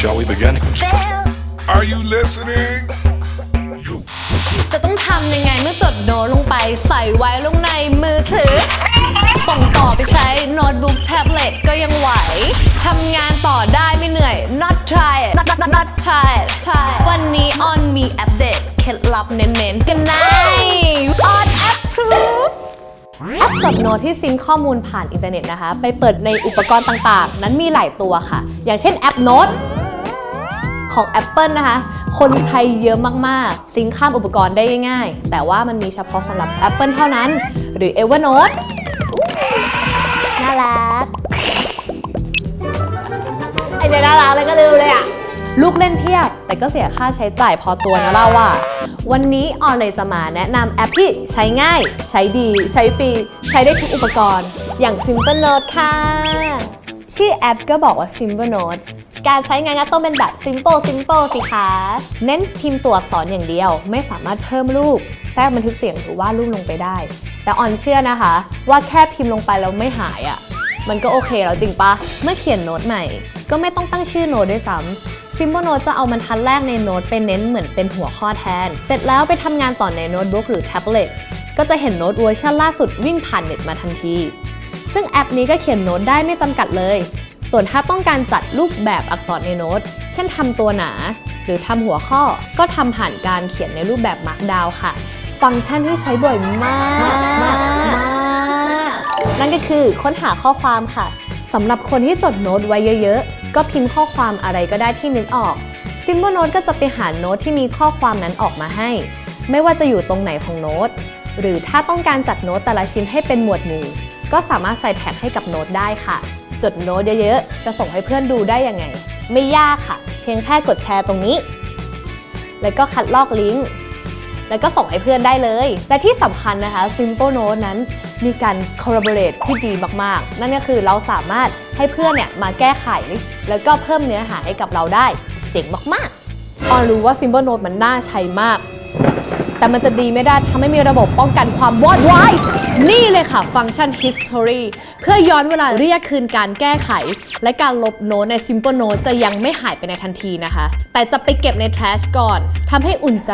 Shall we begin? Are you listening? จะต้องทำยังไงเมื่อจดโน้ตลงไปใส่ไว้ลงในมือถือ ส่งต่อไปใช้โน้ตบุ๊กแท็บเล็ตก็ยังไหวทำงานต่อได้ไม่เหนื่อย not try it not not not try it try it วันนี้ออนมีอัปเดตเคล็ดลับเน้นๆ กันใน on approve แอปจดโน้ตที่ซิงค์ข้อมูลผ่านอินเทอร์เน็ตนะคะ ไปเปิดในอุปกรณ์ต่างๆ นั้นมีหลายตัวค่ะ อย่างเช่นแอปโน้ต ของ Apple นะคะ คนใช้เยอะมากๆ ซิงข้ามอุปกรณ์ได้ง่าย ๆ แต่ว่ามันมีเฉพาะสำหรับ Apple เท่านั้น หรือ Evernote น่ารัก ลูกเล่นเพียบ แต่ก็เสียค่าใช้จ่ายพอตัวนะเราว่า วันนี้ออนเลยจะมาแนะนำแอปที่ใช้ง่าย ใช้ดี ใช้ฟรี ใช้ได้ทุกอุปกรณ์ อย่าง Simple Note ค่ะ ชื่อแอปก็บอกว่า Simple Note การใช้งานก็ต้องเป็นแบบ simple simple สิคะ เน้นพิมพ์ตัวอักษรอย่างเดียว ไม่สามารถเพิ่มรูป แทรกบันทึกเสียงหรือวาดรูปลงไปได้ แต่ออนเชื่อนะคะ ว่าแค่พิมพ์ลงไปแล้วไม่หายอะ่ะ มันก็โอเคแล้วจริงปะ เมื่อเขียนโน้ตใหม่ ก็ไม่ต้องตั้งชื่อโน้ตด้วยซ้ำ Simple Note จะเอาบรรทัดแรกในโน้ตไปเน้นเหมือนเป็นหัวข้อแทน เสร็จแล้วไปทำงานต่อในโน้ตบุ๊กหรือแท็บเล็ตก็จะเห็นโน้ตเวอร์ชันล่าสุดวิ่งผ่านเน็ตมาทันที ซึ่งแอปนี้ก็เขียนโน้ตได้ไม่จำกัดเลย ส่วนถ้าต้องการจัดรูปแบบอักษรในโน้ต เช่นทำตัวหนา หรือทำหัวข้อ ก็ทำผ่านการเขียนในรูปแบบ Markdown ค่ะ ฟังก์ชันที่ใช้บ่อยมากนั่นก็คือค้นหาข้อความค่ะสำหรับคนที่จดโน้ตไว้เยอะๆ ก็พิมพ์ข้อความอะไรก็ได้ที่นึกออก Simple Note ก็จะไปหาโน้ตที่มีข้อความนั้นออกมาให้ ไม่ว่าจะอยู่ตรงไหนของโน้ต หรือถ้าต้องการจัดโน้ตแต่ละชิ้นให้เป็นหมวดหมู่ ก็สามารถใส่แท็กให้กับโน้ตได้ค่ะ จดโน้ตเยอะๆ จะส่งให้เพื่อนดูได้ยังไง ไม่ยากค่ะ เพียงแค่กดแชร์ตรงนี้ แล้วก็คัดลอกลิงก์ แล้วก็ส่งให้เพื่อนได้เลย และที่สำคัญนะคะ Simple Note นั้น มีการ collaborate ที่ดีมากๆ นั่นก็คือเราสามารถให้เพื่อนเนี่ยมาแก้ไข แล้วก็เพิ่มเนื้อหาให้กับเราได้ เจ๋งมากๆออนรู้ว่า Simple Note มันน่าใช้มาก แต่มันจะดีไม่ได้ถ้าไม่มีระบบป้องกันความวอดวาย นี่เลยค่ะฟังก์ชัน history เพื่อย้อนเวลาเรียกคืนการแก้ไข และการลบโน้ตใน Simple Note จะยังไม่หายไปในทันทีนะคะ แต่จะไปเก็บใน trash ก่อนทำให้อุ่นใจ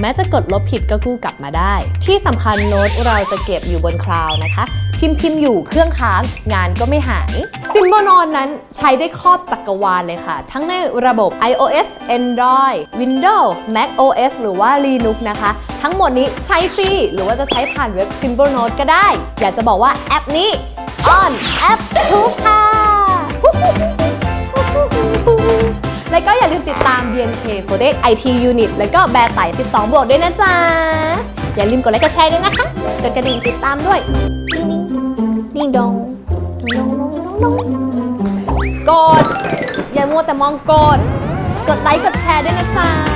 แม้จะกดลบผิดก็กู้กลับมาได้ ที่สำคัญโน้ตเราจะเก็บอยู่บนคลาวนะคะ พิมพ์พิมพ์อยู่เครื่องค้างงานก็ไม่หาย Simple Note นั้นใช้ได้ครอบจักรวาลเลยค่ะ ทั้งในระบบ iOS Android Windows Mac OS หรือว่า Linux นะคะ ทั้งหมดนี้ใช้ฟรีหรือว่าจะใช้ผ่านเว็บ Simple Note ก็ได้ อยากจะบอกว่าแอปนี้ on app proof ค่ะ แล้วก็อย่าลืมติดตาม BNK f o r e x IT Unit แล้วก็แบร์ไต่12 บวกด้วยนะจ๊ะ อย่าลืมกดไลค์กดแชร์ด้วยนะคะ กดกระดิ่งติดตามด้วย นิ่งดองดองดองดองกด อย่ามัวแต่มองกด กดไลค์กดแชร์ด้วยนะจ๊ะ